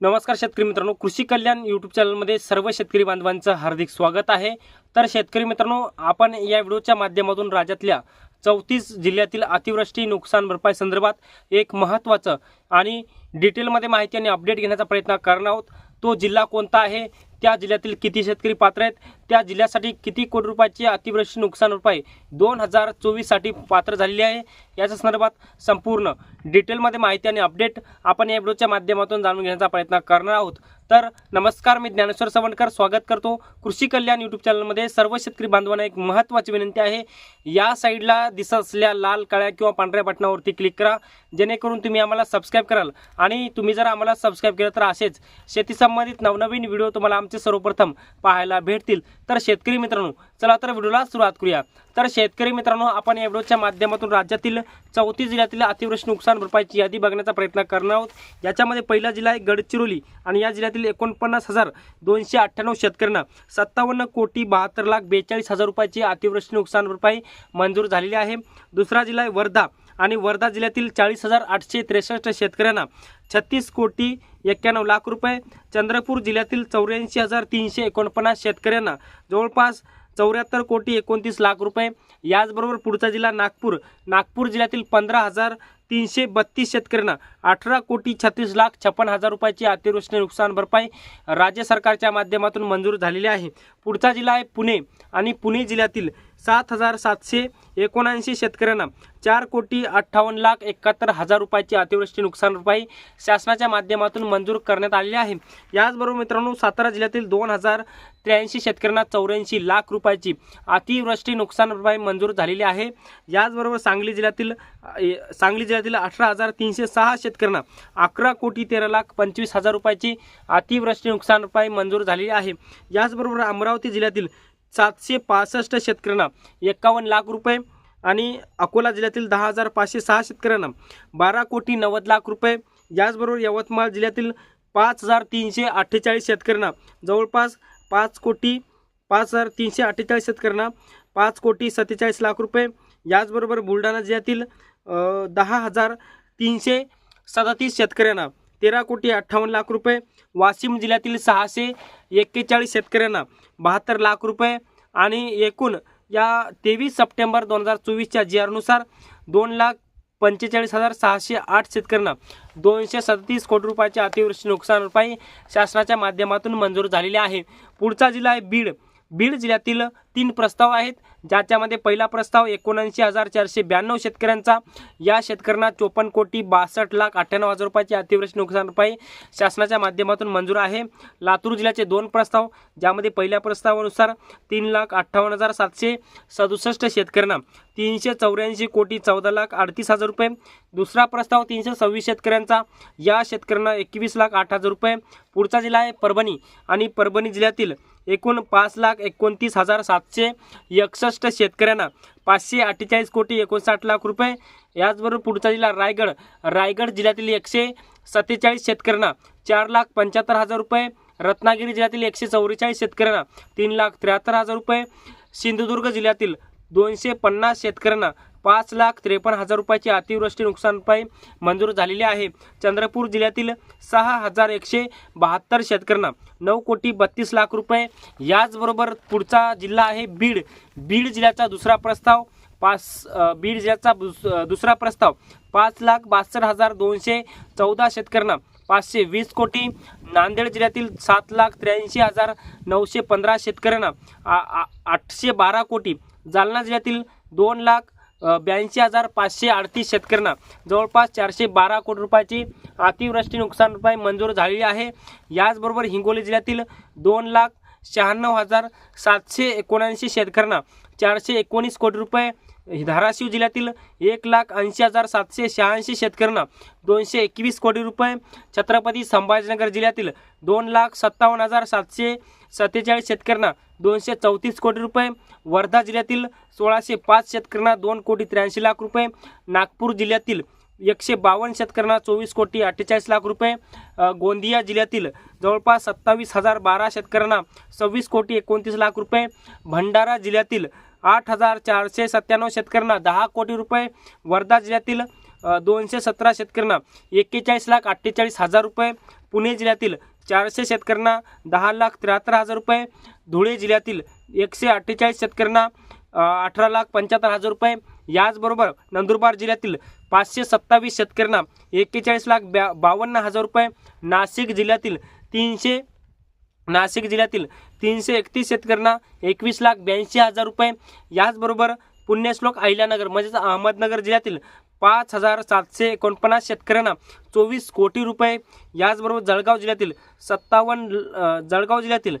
नमस्कार शेतकरी मित्रांनो कृषी कल्याण यूट्यूब चॅनलमध्ये सर्व शेतकरी बांधवांचं हार्दिक स्वागत आहे. तर शेतकरी मित्रांनो आपण या व्हिडिओच्या माध्यमातून राज्यातल्या चौतीस जिल्ह्यातील अतिवृष्टी नुकसान भरपाई संदर्भात एक महत्त्वाचं आणि डिटेलमध्ये माहिती आणि अपडेट घेण्याचा प्रयत्न करणार आहोत. तो जिल्हा कोणता आहे? त्या जिल्ह्यातील किती शेतकरी पात्र आहेत? त्या जिल्ह्यासाठी किती कोटी रुपयाची अतिवृष्टी नुकसान रुपये दोन हजार चोवीससाठी पात्र झालेली आहे? याच्या संदर्भात संपूर्ण डिटेलमध्ये माहिती आणि अपडेट आपण या व्हिडिओच्या माध्यमातून जाणून घेण्याचा प्रयत्न करणार आहोत. तर नमस्कार मी ज्ञानेश्वर सवणकर स्वागत करतो कृषी कल्याण यूट्यूब चॅनलमध्ये सर्व शेतकरी बांधवांना एक महत्त्वाची विनंती आहे. या साईडला दिसत असलेल्या लाल काळ्या किंवा पांढऱ्या बटनावरती क्लिक करा. जेणेकरून तुम्ही आम्हाला सबस्क्राईब कराल. आणि तुम्ही जर आम्हाला सबस्क्राईब केलं तर असेच शेती संबंधित नवनवीन व्हिडिओ तुम्हाला आमचे सर्वप्रथम पाहायला भेटतील. तर शेतकरी मित्रांनो चला तर व्हिडिओला सुरुवात करूया. तर शेतकरी मित्रांनो आपण या व्हिडिओच्या माध्यमातून राज्यातील चौतीस जिल्ह्यातील अतिवृष्टी नुकसान भरपाईची यादी बघण्याचा प्रयत्न करणार आहोत. याच्यामध्ये पहिला जिल्हा आहे गडचिरोली आणि या जिल्ह्यातील एकोणपन्नास हजार दोनशे अठ्ठ्याण्णव शेतकऱ्यांना सत्तावन्न कोटी बहात्तर लाख बेचाळीस हजार रुपयाची अतिवृष्टी नुकसान भरपाई मंजूर झालेली आहे. दुसरा जिल्हा आहे वर्धा आणि वर्धा जिल्ह्यातील चाळीस हजार आठशे त्रेसष्ट शेतकऱ्यांना छत्तीस कोटी एक्क्याण्णव लाख रुपये चंद्रपूर जिल्ह्यातील चौऱ्याऐंशी हजार तीनशे एकोणपन्नास शेतकऱ्यांना जवळपास चौऱ्याहत्तर कोटी एकोणतीस लाख रुपये. याचबरोबर पुढचा जिल्हा नागपूर. नागपूर जिल्ह्यातील पंधरा हजार तीनशे बत्तीस शेतकऱ्यांना अठरा कोटी छत्तीस लाख छप्पन हजार रुपयाची अतिवृष्टी नुकसान भरपाई राज्य सरकारच्या माध्यमातून मंजूर झालेली आहे. पुढचा जिल्हा आहे पुणे आणि पुणे जिल्ह्यातील सात हजार सातशे एकोणऐंशी शेतकऱ्यांना चार कोटी अठ्ठावन्न लाख एकाहत्तर हजार रुपयाची अतिवृष्टी नुकसान भरपाई शासनाच्या माध्यमातून मंजूर करण्यात आलेली आहे. याचबरोबर मित्रांनो सातारा जिल्ह्यातील दोन हजार त्र्याऐंशी शेतकऱ्यांना चौऱ्याऐंशी लाख रुपयाची अतिवृष्टी नुकसान भरपाई मंजूर झालेली आहे. याचबरोबर सांगली जिल्ह्यातील सांगली जिल्ह्यातील अठरा हजार तीनशे सहा शेतकऱ्यांना अकरा कोटी तेरा लाख पंचवीस हजार रुपयाची अतिवृष्टी नुकसान भरपाई मंजूर झालेली आहे. याचबरोबर अमरावती जिल्ह्यातील सातशे पासष्ट शेतकऱ्यांना एकावन्न लाख रुपये आणि अकोला जिल्ह्यातील दहा हजार पाचशे सहा शेतकऱ्यांना बारा कोटी नव्वद लाख रुपये. याचबरोबर यवतमाळ जिल्ह्यातील पाच हजार तीनशे अठ्ठेचाळीस शेतकऱ्यांना जवळपास पाच कोटी पाच हजार तीनशे अठ्ठेचाळीस शेतकऱ्यांना पाच कोटी सत्तेचाळीस लाख रुपये. याचबरोबर बुलढाणा जिल्ह्यातील दहा हजार तीनशे सदतीस शेतकऱ्यांना तेरा कोटी अठ्ठावन्न लाख रुपये वाशिम जिल्ह्यातील सहाशे एक्केचाळीस शेतकऱ्यांना बहात्तर लाख रुपये आणि एकूण या तेवीस सप्टेंबर दोन हजार चोवीसच्या जी आरनुसार दोन लाख पंचेचाळीस हजार सहाशे आठ शेतकऱ्यांना दोनशे सदतीस कोटी रुपयाची अतिवृष्टी नुकसान रुपये शासनाच्या माध्यमातून मंजूर झालेली आहे. पुढचा जिल्हा आहे बीड. बीड जिल्ह्यातील तीन प्रस्ताव आहेत ज्याच्यामध्ये पहिला प्रस्ताव एकोणऐंशी हजार चारशे ब्याण्णव शेतकऱ्यांचा. या शेतकऱ्यांना चोपन्न कोटी बासष्ट लाख अठ्ठ्याण्णव हजार रुपयाची अतिवृष्टी नुकसान भरपाई शासनाच्या माध्यमातून मंजूर आहे. लातूर जिल्ह्याचे दोन प्रस्ताव ज्यामध्ये पहिल्या प्रस्तावानुसार तीन लाख अठ्ठावन्न हजार सातशे सदुसष्ट शेतकऱ्यांना तीनशे चौऱ्याऐंशी कोटी चौदा लाख अडतीस हजार रुपये. दुसरा प्रस्ताव तीनशे सव्वीस शेतकऱ्यांचा. या शेतकऱ्यांना एकवीस लाख आठ हजार रुपये. पुढचा जिल्हा आहे परभणी आणि परभणी जिल्ह्यातील एकूण पाच लाख एकोणतीस हजार सातशे एकसष्ट शेतकऱ्यांना पाचशे अठ्ठेचाळीस कोटी एकोणसाठ लाख रुपये. याचबरोबर पुढचा जिल्हा रायगड. रायगड जिल्ह्यातील एकशे सत्तेचाळीस शेतकऱ्यांना चार लाख पंच्याहत्तर हजार रुपये. रत्नागिरी जिल्ह्यातील एकशे चौवेचाळीस शेतकऱ्यांना तीन लाख त्र्याहत्तर हजार रुपये. सिंधुदुर्ग जिल्ह्यातील दोनशे पन्नास शेतकऱ्यांना पाच लाख त्रेपन्न हजार रुपयाची अतिवृष्टी नुकसानपाई मंजूर झालेली आहे. चंद्रपूर जिल्ह्यातील सहा हजार एकशे बहात्तर शेतकऱ्यांना नऊ कोटी बत्तीस लाख रुपये. याचबरोबर पुढचा जिल्हा आहे बीड. बीड जिल्ह्याचा दुसरा प्रस्ताव पाच बीड जिल्ह्याचा दुस- दुसरा प्रस्ताव पाच लाख बासष्ट हजार दोनशे चौदा शेतकऱ्यांना पाचशे वीस कोटी. नांदेड जिल्ह्यातील सात लाख त्र्याऐंशी हजार नऊशे पंधरा शेतकऱ्यांना आ- आ- आठशे बारा कोटी. जालना जिल्ह्यातील दोन लाख ब्याऐंशी हजार पाचशे अडतीस शेतकऱ्यांना. जवळपास चारशे बारा कोटी रुपयाची अतिवृष्टी नुकसान रुपये मंजूर झालेली आहे. याचबरोबर हिंगोली जिल्ह्यातील दोन लाख शहाण्णव हजार सातशे एकोणऐंशी शेतकऱ्यांना चारशे एकोणीस कोटी रुपये धाराशिव जिल्ह्यातील एक लाख ऐंशी हजार सातशे शहाऐंशी शेतकऱ्यांना दोनशे एकवीस कोटी रुपये छत्रपती संभाजीनगर जिल्ह्यातील दोन लाख सत्तावन्न हजार सातशे सत्तेचाळीस शेतकऱ्यांना दोनशे चौतीस कोटी रुपये वर्धा जिल्ह्यातील सोळाशे पाच शेतकऱ्यांना दोन कोटी त्र्याऐंशी लाख रुपये नागपूर जिल्ह्यातील एकशे बावन्न शेतकऱ्यांना चोवीस कोटी अठ्ठेचाळीस लाख रुपये गोंदिया जिल्ह्यातील जवळपास सत्तावीस हजार बारा शेतकऱ्यांना सव्वीस कोटी एकोणतीस लाख रुपये भंडारा जिल्ह्यातील आठ हजार चारशे सत्त्याण्णव शेतकऱ्यांना दहा कोटी रुपये वर्धा जिल्ह्यातील दोनशे सतरा शेतकऱ्यांना एक्केचाळीस लाख अठ्ठेचाळीस हजार रुपये पुणे जिल्ह्यातील चारशे शेतकऱ्यांना दहा लाख त्र्याहत्तर हजार रुपये धुळे जिल्ह्यातील एकशे अठ्ठेचाळीस शेतकऱ्यांना अठरा लाख पंच्याहत्तर हजार रुपये. याचबरोबर नंदुरबार जिल्ह्यातील पाचशे सत्तावीस शेतकऱ्यांना एक्केचाळीस लाख ब्या बावन्न हजार रुपये. नाशिक जिल्ह्यातील तीनशे नाशिक जिल्ह्यातील तीनशे एकतीस शेतकऱ्यांना एकवीस लाख ब्याऐंशी हजार रुपये. याचबरोबर पुण्यश्लोक अहिल्यानगर म्हणजेच अहमदनगर जिल्ह्यातील पाच हजार सातशे एकोणपन्नास शेतकऱ्यांना चोवीस कोटी रुपये. याचबरोबर जळगाव जिल्ह्यातील सत्तावन्न जळगाव जिल्ह्यातील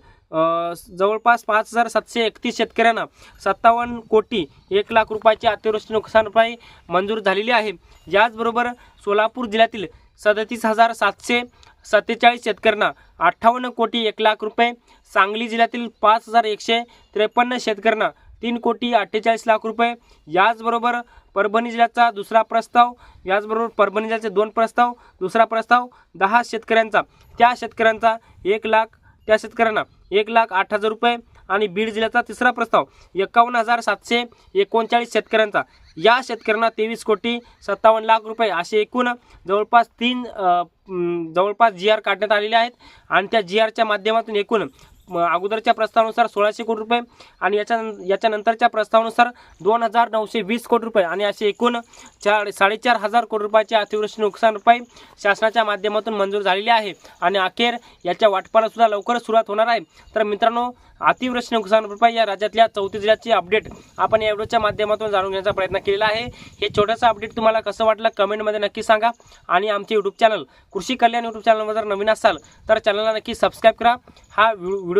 जवळपास पाच हजार सातशे एकतीस शेतकऱ्यांना सत्तावन्न कोटी एक लाख रुपयाची अतिवृष्टी नुकसान भरपाई मंजूर झालेली आहे. याचबरोबर सोलापूर जिल्ह्यातील सदतीस हजार सातशे सत्तेचाळीस शेतकऱ्यांना अठ्ठावन्न कोटी एक लाख रुपये सांगली जिल्ह्यातील पाच हजार एकशे त्रेपन्न शेतकऱ्यांना तीन कोटी अठ्ठेचाळीस लाख रुपये. याचबरोबर परभणी जिल्ह्याचा दुसरा प्रस्ताव याचबरोबर परभणी जिल्ह्याचे दोन प्रस्ताव दुसरा प्रस्ताव दहा शेतकऱ्यांचा. त्या शेतकऱ्यांचा एक लाख त्या शेतकऱ्यांना एक लाख आठ हजार रुपये आणि बीड जिल्ह्याचा तिसरा प्रस्ताव एकावन्न हजार सातशे एकोणचाळीस शेतकऱ्यांचा. या शेतकऱ्यांना तेवीस कोटी सत्तावन्न लाख रुपये असे एकूण जवळपास तीन जवळपास जी आर काढण्यात आलेले आहेत. आणि त्या जी आरच्या माध्यमातून एकूण अगोदरच्या प्रस्तावानुसार सोळाशे कोटी रुपये आणि याच्या याच्यानंतरच्या प्रस्तावानुसार दोन हजार नऊशे वीस कोटी रुपये आणि असे एकूण चार साडेचार हजार कोटी रुपयाचे अतिवृष्टी नुकसान रुपये शासनाच्या माध्यमातून मंजूर झालेली आहे. आणि अखेर याच्या वाटपाला सुद्धा लवकरच सुरुवात होणार आहे. तर मित्रांनो अतिवृष्टी नुकसान रुपये या राज्यातल्या चौतीस जिल्ह्याची अपडेट आपण या व्हिडिओच्या माध्यमातून जाणून घेण्याचा प्रयत्न केलेला आहे. हे छोटंसं अपडेट तुम्हाला कसं वाटलं कमेंटमध्ये नक्की सांगा. आणि आमचे यूट्यूब चॅनल कृषी कल्याण यूट्यूब चॅनलवर जर नवीन असाल तर चॅनलला नक्की सबस्क्राईब करा. हा व्हिडिओ